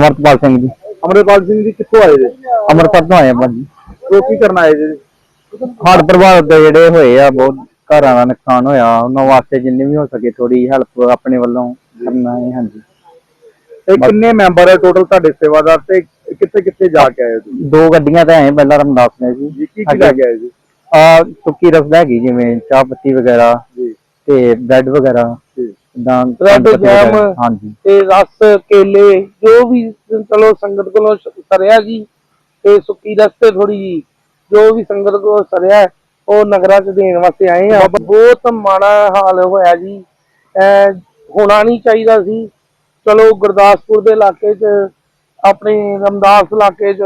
ਅਮਰਪਾਲ ਸਿੰਘ ਜੀ। ਅਮਰਪਾਲ ਸਿੰਘ ਜੀ ਕਿੱਥੋਂ ਆਏ ਜੀ? ਅੰਮ੍ਰਿਤਸਰ ਤੋਂ ਆਏ ਆ ਭਾਜੀ। ਉਹ ਕੀ ਕਰਨ ਆਏ ਜੀ ਹੜ੍ਹ ਪ੍ਰਭਾਵਿਤ ਜਿਹੜੇ ਹੋਏ ਆ ਬਹੁਤ ਘਰਾਂ ਦਾ ਨੁਕਸਾਨ ਹੋਇਆ। ਉਹਨਾਂ ਵਾਸਤੇ ਜਿੰਨੀ ਵੀ ਹੋ ਸਕੇ ਥੋੜੀ ਹੈਲਪ ਆਪਣੇ ਵੱਲੋਂ ਕਰਨਾ ਹੈ ਹਾਂਜੀ। ਤੇ ਕਿੰਨੇ ਮੈਂਬਰ ਹੈ ਟੋਟਲ ਤੁਹਾਡੇ ਸੇਵਾਦਾਰ ਤੇ ਕਿੱਥੇ ਕਿੱਥੇ ਜਾ ਕੇ ਆਏ ਤੁਸੀਂ? ਦੋ ਗੱਡੀਆਂ ਤਾਂ ਆਏ ਪਹਿਲਾਂ ਰਮਦਾਸ ਨੇ ਜੀ। ਜੀ ਕੀ ਕੀ ਲੈ ਕੇ ਆਏ ਜੀ? ਆ ਸੁੱਕੀ ਰਸ ਹੈਗੀ ਜਿਵੇਂ ਚਾਹ ਪੱਤੀ ਵਗੈਰਾ ਜੀ। ਤੇ ਬ੍ਰੈਡ ਵਗੈਰਾ। ਜੀ ਦਾਂ Bread, jam, ਹਾਂਜੀ। ਤੇ ਰਸ ਕੇਲੇ ਜੋ ਵੀ ਚਲੋ ਸੰਗਤ ਕੋਲੋਂ ਸਰਿਆ ਜੀ ਤੇ ਸੁੱਕੀ ਰਸਤੇ ਥੋੜੀ ਜੀ ਜੋ ਵੀ ਸੰਗਤ ਕੋਲੋਂ ਸਰਿਆ ਉਹ ਨਗਰਾਂ ਚ ਦੇਣ ਵਾਸਤੇ ਆਏ ਆ ਬਹੁਤ ਮਾੜਾ ਹਾਲ ਹੋਇਆ ਜੀ। ਐ ਹੋਣਾ ਨਹੀਂ ਚਾਹੀਦਾ ਸੀ। ਚਲੋ ਗੁਰਦਾਸਪੁਰ ਦੇ ਇਲਾਕੇ 'ਚ ਆਪਣੇ ਰਮਦਾਸ ਇਲਾਕੇ 'ਚ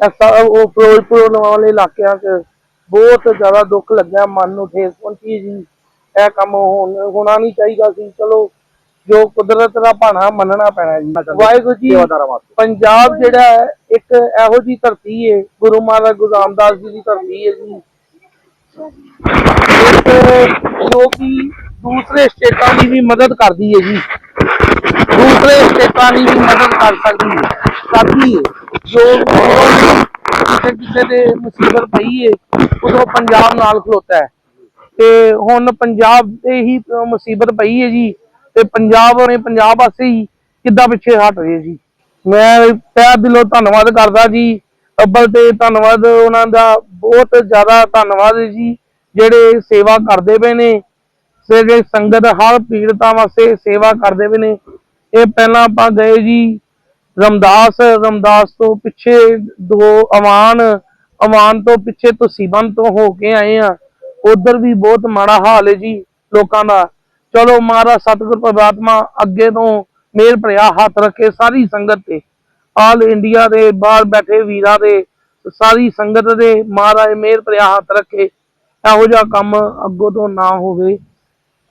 ਐਸਾ ਉਹ ਫਿਰੋਜ਼ਪੁਰ ਵਾਲੇ ਇਲਾਕਿਆਂ 'ਚ ਬਹੁਤ ਜ਼ਿਆਦਾ ਦੁੱਖ ਲੱਗਿਆ ਮਨ ਨੂੰ ਠੇਸ ਪਹੁੰਚੀ ਜੀ। ਇਹ ਕੰਮ ਹੋਣ- ਹੋਣਾ ਨਹੀਂ ਚਾਹੀਦਾ ਸੀ। ਚਲੋ ਜੋ ਕੁਦਰਤ ਦਾ ਭਾਣਾ ਮੰਨਣਾ ਪੈਣਾ ਜੀ। ਵਾਹਿਗੁਰੂ ਜੀ ਸੇਵਾਦਾਰਾਂ ਵਾਸਤੇ। ਪੰਜਾਬ ਜਿਹੜਾ ਹੈ ਇੱਕ ਇਹੋ ਜੀ ਧਰਤੀ ਹੈ ਗੁਰੂ ਮਹਾਰਾਜ ਗੁਰੂ ਰਾਮਦਾਸ ਜੀ ਦੀ ਧਰਤੀ ਹੈ ਜੀ। ਇੱਕ ਜੋ ਕਿ ਦੂਸਰੇ ਸਟੇਟਾਂ ਦੀ ਵੀ ਮਦਦ ਕਰਦੀ ਹੈ ਜੀ। ਦੂਸਰੇ ਸਟੇਟਾਂ ਦੀ ਵੀ ਮਦਦ ਕਰ ਸਕਦੀ ਹੈ ਕਰਦੀ ਹੈ ਜੋ ਕਿਸੇ ਕਿਸੇ ਦੇ ਮੁਸੀਬਤ ਪਈ ਹੈ ਉਦੋਂ ਪੰਜਾਬ ਨਾਲ ਖਲੋਤਾ ਹੈ। ਤੇ ਹੁਣ ਪੰਜਾਬ ਤੇ ਹੀ ਮੁਸੀਬਤ ਪਈ ਹੈ ਜੀ, ਤੇ ਪੰਜਾਬ ਨੇ ਪੰਜਾਬ ਵਾਸਤੇ ਹੀ ਕਿੱਦਾਂ ਪਿੱਛੇ ਹਟ ਰਹੇ ਜੀ। ਮੈਂ ਤਹਿ ਦਿਲੋਂ ਧੰਨਵਾਦ ਕਰਦਾ ਜੀ, ਅੱਬਲ ਤੇ ਧੰਨਵਾਦ, ਉਹਨਾਂ ਦਾ ਬਹੁਤ ਜ਼ਿਆਦਾ ਧੰਨਵਾਦ ਜੀ, ਜਿਹੜੇ ਸੇਵਾ ਕਰਦੇ ਪਏ ਨੇ, ਜਿਹੜੇ ਸੰਗਤ ਹਰ ਪੀੜਤਾਂ ਵਾਸਤੇ ਸੇਵਾ ਕਰਦੇ ਪਏ ਨੇ। ਇਹ ਪਹਿਲਾਂ ਆਪਾਂ ਗਏ ਜੀ, ਰਮਦਾਸ ਰਮਦਾਸ ਤੋਂ ਪਿੱਛੇ ਦੋ ਅਵਾਨ ਅਵਾਨ ਤੋਂ ਪਿੱਛੇ ਤੁਸੀਬਨ ਤੋਂ ਹੋ ਕੇ ਆਏ ਆ। ਉਧਰ ਵੀ ਬਹੁਤ ਮਾੜਾ ਹਾਲ ਹੈ ਜੀ ਲੋਕਾਂ ਦਾ। ਚਲੋ ਮਹਾਰਾਜ, ਸਤਿਗੁਰ ਪ੍ਰਮਾਤਮਾ ਅੱਗੇ ਤੋਂ ਮੇਰ ਭਰਿਆ ਹੱਥ ਰੱਖੇ ਸਾਰੀ ਸੰਗਤ ਤੇ। ਆਲ ਇੰਡੀਆ ਦੇ ਬਾਹਰ ਬੈਠੇ ਵੀਰਾਂ ਦੇ, ਸਾਰੀ ਸੰਗਤ ਦੇ ਮਹਾਰਾਜ ਮੇਰ ਭਰਿਆ ਹੱਥ ਰੱਖੇ। ਇਹੋ ਜਿਹਾ ਕੰਮ ਅੱਗੋਂ ਤੋਂ ਨਾ ਹੋਵੇ।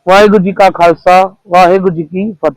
ਵਾਹਿਗੁਰੂ ਜੀ ਕਾ ਖਾਲਸਾ, ਵਾਹਿਗੁਰੂ ਜੀ ਕੀ ਫਤਿਹ।